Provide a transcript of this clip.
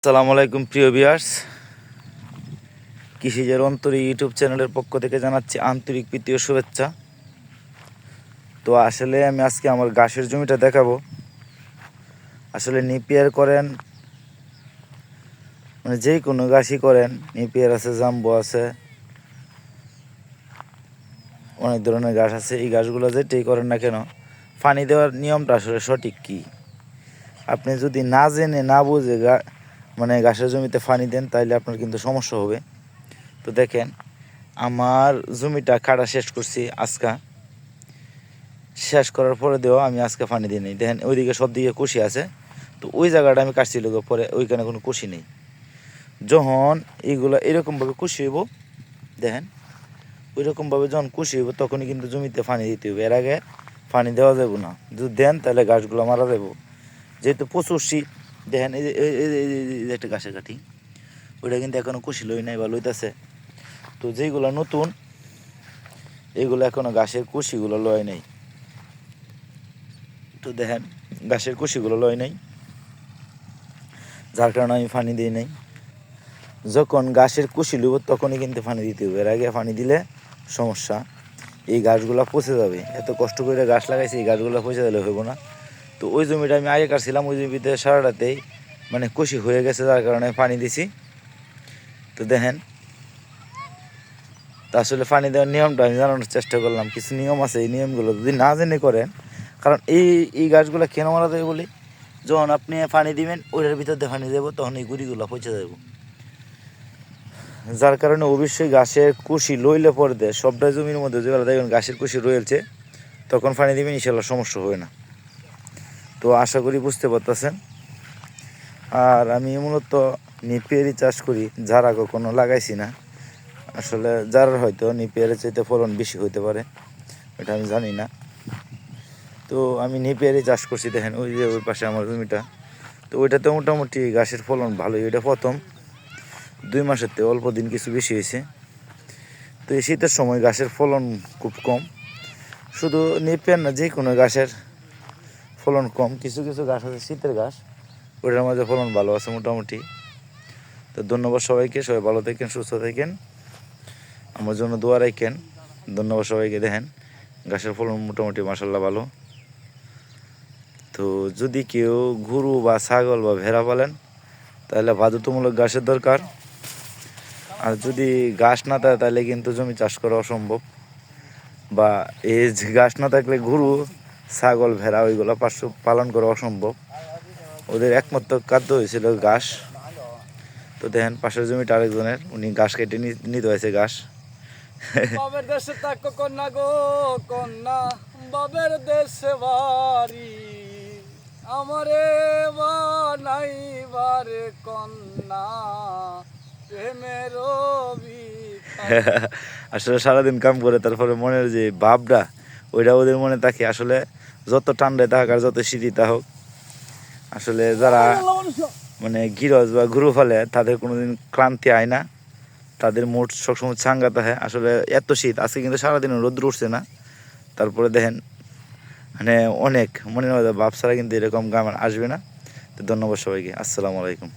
আসসালামু আলাইকুম, প্রিয় বিয়ার্স কৃষিজের অন্তরী ইউটিউব চ্যানেলের পক্ষ থেকে জানাচ্ছি আন্তরিক প্রীতীয় শুভেচ্ছা। তো আসলে আমি আজকে আমার ঘাসের জমিটা দেখাবো। আসলে নিপিয়ার করেন মানে যে কোনো ঘাসই করেন, নিপিয়ার আছে, জাম্বো আছে, অনেক ধরনের ঘাস আছে। এই ঘাসগুলো যেটাই করেন না কেন, পানি দেওয়ার নিয়মটা আসলে সঠিক কী? আপনি যদি না জেনে, না বুঝে গা মানে ঘাসের জমিতে পানি দেন তাহলে আপনার কিন্তু সমস্যা হবে। তো দেখেন আমার জমিটা কাটা শেষ করছি আজকা। শেষ করার পরে দেওয়া আমি আজকে পানি দিই নি দেখেন ওইদিকে সব দিকে কুশি আছে। তো ওই জায়গাটা আমি কাটছিল গো, পরে ওইখানে কোনো কুশি নেই। যখন এইগুলো এরকমভাবে কুশি হইব দেখেন ওইরকমভাবে যখন কুশি হইব তখনই কিন্তু জমিতে পানি দিতে হবে এর আগে পানি দেওয়া যাবে না। যদি দেন তাহলে গাছগুলো মারা যাব যেহেতু প্রচুর শীত দেখেন, এই যে একটা গাছের কাঠি, ওইটা কিন্তু এখনও কুশি লই নাই বা লইতাছে। তো যেগুলো নতুন এইগুলো এখনও গাছের কুশিগুলো লয় নাই। তো দেখেন গাছের কুশিগুলো লয় নাই। যার কারণে আমি পানি দিই নাই। যখন গাছের কুশি লইব, তখনই কিন্তু পানি দিতে হবে। এর আগে পানি দিলে সমস্যা। এই গাছগুলো পচে যাবে। এত কষ্ট করে গাছ লাগাইছি, এই গাছগুলো পচে দিলে হইব না। তো ওই জমিটা আমি আগে কাটছিলাম, ওই জমিতে সারাটাতেই মানে কুশি হয়ে গেছে, যার কারণে পানি দিছি। তো দেখেন, তা আসলে পানি দেওয়ার নিয়মটা আমি জানানোর চেষ্টা করলাম, কিছু নিয়ম আছে, এই নিয়মগুলো যদি না জেনে করেন, কারণ এই এই গাছগুলো কেন মারা যাবে বলি? যখন আপনি পানি দিবেন, ওইটার ভিতর দিয়ে পানি দেবো, তখন এই গুড়িগুলো পচে যাব। যার কারণে অবশ্যই গাছের কুশি লইলে পরে দেয়। সবটা জমির মধ্যে যেগুলো দেখবেন গাছের কুশি রয়েছে, তখন পানি দিবেন, ইনশাল্লাহ সমস্যা হবে না। তো আশা করি বুঝতে পারতেছেন। আর আমি মূলত নিপিয়ারি চাষ করি যারা কখনো লাগাইছি না। আসলে যার হয়তো নিপিয়ারি চাইতে ফলন বেশি হইতে পারে এটা আমি জানি না। তো আমি নিপিয়ারি চাষ করছি, দেখেন ওই যে ওই পাশে আমার জমিটা। তো ওইটাতে মোটামুটি গাছের ফলন ভালোই, ওইটা প্রথম। দুই মাসের থেকে অল্প দিন কিছু বেশি হয়েছে। তো এই শীতের সময় গাছের ফলন খুব কম। শুধু নিপিয়ার না যে কোনো গাছের ফলন কম, কিছু কিছু গাছ আছে, শীতের গাছ ওটার মধ্যে ফলন ভালো আছে মোটামুটি। তো ধন্যবাদ সবাইকে, সবাই ভালো থাকেন, সুস্থ থাকেন। আমার জন্য দোয়া রাখেন। ধন্যবাদ সবাইকে, দেখেন, গাছের ফলন মোটামুটি মাসাল্লাহ ভালো। তো যদি কেউ গরু বা ছাগল বা ভেড়া পালেন, তাহলে বাধ্যতামূলক গাছের দরকার। আর যদি গাছ না থাকে, তাহলে কিন্তু জমি চাষ করা অসম্ভব। বা এই গাছ না থাকলে গরু ছাগল ভেড়া ওইগুলো পার্শ্ব পালন করা অসম্ভব। ওদের একমাত্র খাদ্য হয়েছিল ঘাস। তো দেখেন পাশের জমিটা আরেকজনের উনি ঘাস কেটে নিতে হয়েছে ঘাস। বাবের দেশে তাকো কন্যা গো কন্যা। বাবের দেশে বাড়ি আমারে বানাইবারে কন্যা। প্রেমের আসলে সারাদিন কাম করে তারপরে মনের যে ভাবটা ওইটা ওদের মনে থাকে, আসলে যত ঠান্ডায় থাক আর যত শীতই তা হোক আসলে যারা মানে গিরজ বা গুরু ফলে, তাদের কোনোদিন ক্লান্তি আয় না। তাদের মোট সবসময় চাঙ্গা থাকে আসলে এত শীত, আজকে কিন্তু সারাদিন রোদ্র উঠছে না। তারপরে দেখেন মানে অনেক মনে হয় ভাব ছাড়া কিন্তু এরকম গান আসবে না। তো ধন্যবাদ সবাইকে। আসসালামু আলাইকুম।